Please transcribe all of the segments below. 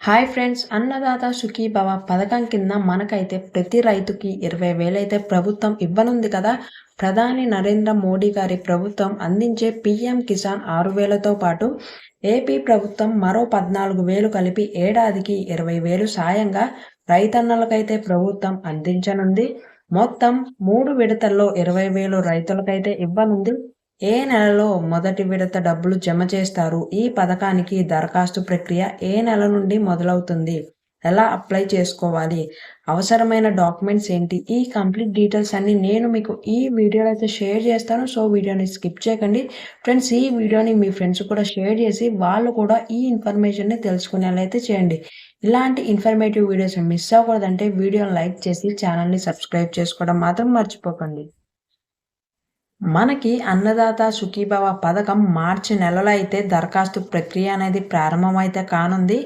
Hi friends Annadata Sukhibhava పథకం కింద మనకైతే ప్రతి రైతుకి ఇరవై వేలైతే ప్రభుత్వం ఇవ్వనుంది కదా. ప్రధాని నరేంద్ర మోడీ గారి ప్రభుత్వం అందించే పీఎం కిసాన్ ఆరు వేలతో పాటు ఏపీ ప్రభుత్వం మరో పద్నాలుగు వేలు కలిపి ఏడాదికి ఇరవై వేలు సాయంగా రైతన్నలకైతే ప్రభుత్వం అందించనుంది. మొత్తం మూడు విడతల్లో ఇరవై వేలు రైతులకైతే ఇవ్వనుంది. ఏ నెలలో మొదటి విడత డబ్బులు జమ చేస్తారు? ఈ పథకానికి దరఖాస్తు ప్రక్రియ ఏ నెల నుండి మొదలవుతుంది? ఎలా అప్లై చేసుకోవాలి? అవసరమైన డాక్యుమెంట్స్ ఏంటి? ఈ కంప్లీట్ డీటెయిల్స్ అన్ని నేను మీకు ఈ వీడియోలో అయితే షేర్ చేస్తాను. సో వీడియోని స్కిప్ చేయకండి. ఫ్రెండ్స్ ఈ వీడియోని మీ ఫ్రెండ్స్ కూడా షేర్ చేసి వాళ్ళు కూడా ఈ ఇన్ఫర్మేషన్ని తెలుసుకునేలా అయితే చేయండి. ఇలాంటి ఇన్ఫర్మేటివ్ వీడియోస్ మిస్ అవ్వకూడదంటే వీడియోని లైక్ చేసి ఛానల్ని సబ్స్క్రైబ్ చేసుకోవడం మాత్రం మర్చిపోకండి. మనకి అన్నదాత సుఖీభవ పథకం మార్చి నెలలో అయితే దరఖాస్తు ప్రక్రియ అనేది ప్రారంభమైతే కానుంది.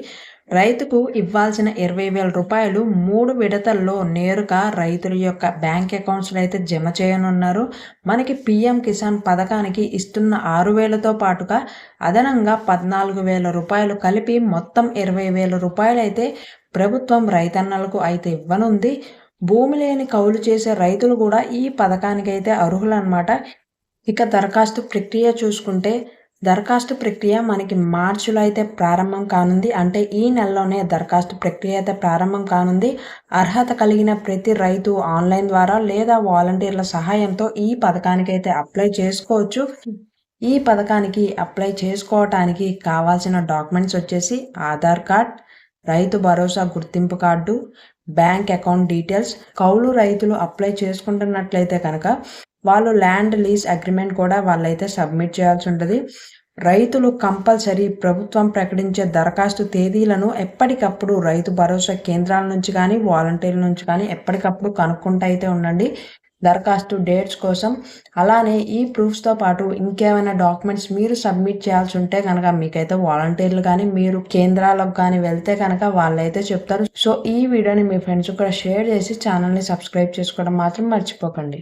రైతుకు ఇవ్వాల్సిన ఇరవై వేల రూపాయలు మూడు విడతల్లో నేరుగా రైతుల యొక్క బ్యాంక్ అకౌంట్స్లో అయితే జమ చేయనున్నారు. మనకి పిఎం కిసాన్ పథకానికి ఇస్తున్న ఆరు వేలతో పాటుగా అదనంగా పద్నాలుగు వేల రూపాయలు కలిపి మొత్తం ఇరవై వేల రూపాయలు అయితే ప్రభుత్వం రైతన్నలకు అయితే ఇవ్వనుంది. భూమి లేని కౌలు చేసే రైతులు కూడా ఈ పథకానికి అయితే అర్హులు అనమాట ఇక దరఖాస్తు ప్రక్రియ చూసుకుంటే దరఖాస్తు ప్రక్రియ మనకి మార్చిలో అయితే ప్రారంభం కానుంది. అంటే ఈ నెలలోనే దరఖాస్తు ప్రక్రియ అయితే ప్రారంభం కానుంది. అర్హత కలిగిన ప్రతి రైతు ఆన్లైన్ ద్వారా లేదా వాలంటీర్ల సహాయంతో ఈ పథకానికి అయితే అప్లై చేసుకోవచ్చు. ఈ పథకానికి అప్లై చేసుకోవటానికి కావాల్సిన డాక్యుమెంట్స్ వచ్చేసి ఆధార్ కార్డ్ రైతు భరోసా గుర్తింపు కార్డు బ్యాంక్ అకౌంట్ డీటెయిల్స్. కౌలు రైతులు అప్లై చేసుకుంటున్నట్లయితే కనుక వాళ్ళు ల్యాండ్ లీజ్ అగ్రిమెంట్ కూడా వాళ్ళైతే సబ్మిట్ చేయాల్సి ఉంటుంది. రైతులు కంపల్సరీ ప్రభుత్వం ప్రకటించే దరఖాస్తు తేదీలను ఎప్పటికప్పుడు రైతు భరోసా కేంద్రాల నుంచి కానీ వాలంటీర్ల నుంచి కానీ ఎప్పటికప్పుడు కనుక్కుంటూ అయితే ఉండండి. దరఖాస్తు డేట్స్ కోసం. అలానే ఈ ప్రూఫ్స్తో పాటు ఇంకేమైనా డాక్యుమెంట్స్ మీరు సబ్మిట్ చేయాల్సి ఉంటే కనుక మీకైతే వాలంటీర్లు కానీ మీరు కేంద్రాలకు కానీ వెళ్తే కనుక వాళ్ళైతే చెప్తారు. సో ఈ వీడియోని మీ ఫ్రెండ్స్ కూడా షేర్ చేసి ఛానల్ని సబ్స్క్రైబ్ చేసుకోవడం మాత్రం మర్చిపోకండి.